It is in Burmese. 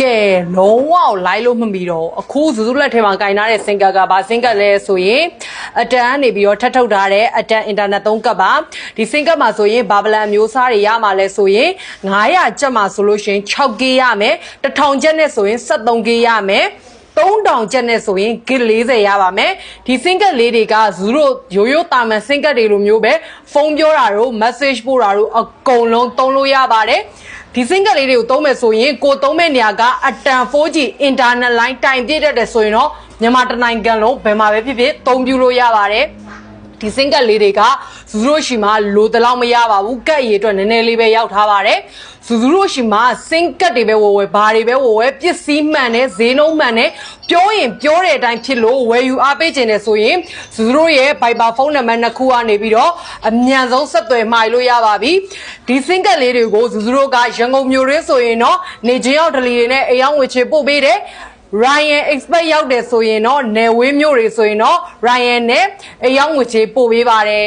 ကဲလုံးဝလိုက်လို့မမီတော့ဘူးအခုဇူးဇူးလက်ထဲမှာကင်ထားတဲ့စင်ကတ်ကဘာစင်ကတ်လဲဆိုရင်အတန်ကနေပြီးတော့ထပ်ထုတ်ထားတဲ့အတန်အင်တာနက်သုံးကတ်ပါဒီစင်ကတ်မှာဆိုရင်ဘာဗလန်အမျိုးစားတွေရမှာလဲဆိုရင်900ကျပ်မှာဆိုလို့ရှိရင် 6K ရမယ်1000ကျပ်နဲ့ဆိုရင် 73K ရမယ် 3000ကျပ်နဲ့ဆိုရင် gig 40ရပါမယ်ဒီစင်ကတ်လေးတွေကဇူးတို့ရိုးရိုးတာမန်စင်ကတ်တွေလိုမျိုးပဲဖုန်းပြောတာတို့ message ပို့တာတို့အကုန်လုံးသုံးလို့ရပါတယ်ဒီစင်ကတ်လေးတွေကိုသုံးမယ်ဆိုရင်ကိုသုံးမဲ့နေရာကအတန် 4G internet line တိုင်ပြည့်တတ်တယ်ဆိုရင်တော့မြန်မာတစ်နိုင်ငံလုံးဘယ်မှာပဲဖြစ်ဖြစ်သုံးပြလို့ရပါတယ် ဒီစင်ကတ်လေးတွေကဇူးတို့ရှိမှလိုတလောက်မရပါဘူးကတ်ရည်အတွက်နည်းနည်းလေးပဲရောက်ထားပါတယ်ဇူးတို့ရှိမှစင်ကတ်တွေပဲဝယ်ဝယ်ဘာတွေပဲဝယ်ဝယ်ပစ္စည်းမှန်တဲ့ဈေးနှုန်းမှန်တဲ့ပြောရင်ပြောတဲ့အတိုင်းဖြစ်လို့ဝယ်ယူအားပေးခြင်းတယ်ဆိုရင်ဇူးတို့ရဲ့ Viber ဖုန်းနံပါတ်နှစ်ခုကနေပြီးတော့အမြန်ဆုံးဆက်သွယ်မှာလို့ရပါပြီဒီစင်ကတ်လေးတွေကိုဇူးတို့ကရန်ကုန်မြို့ရင်းဆိုရင်တော့နေချင်းရောက်ဒလီတွေနဲ့အယောင်ဝေချေပို့ပေးတယ် Ryan expect ရောက်တယ်ဆိုရင်တော့နယ်ဝေးမြို့တွေဆိုရင်တော့ Ryan နဲ့အယောင်ငွေချေပို့ပေးပါတယ်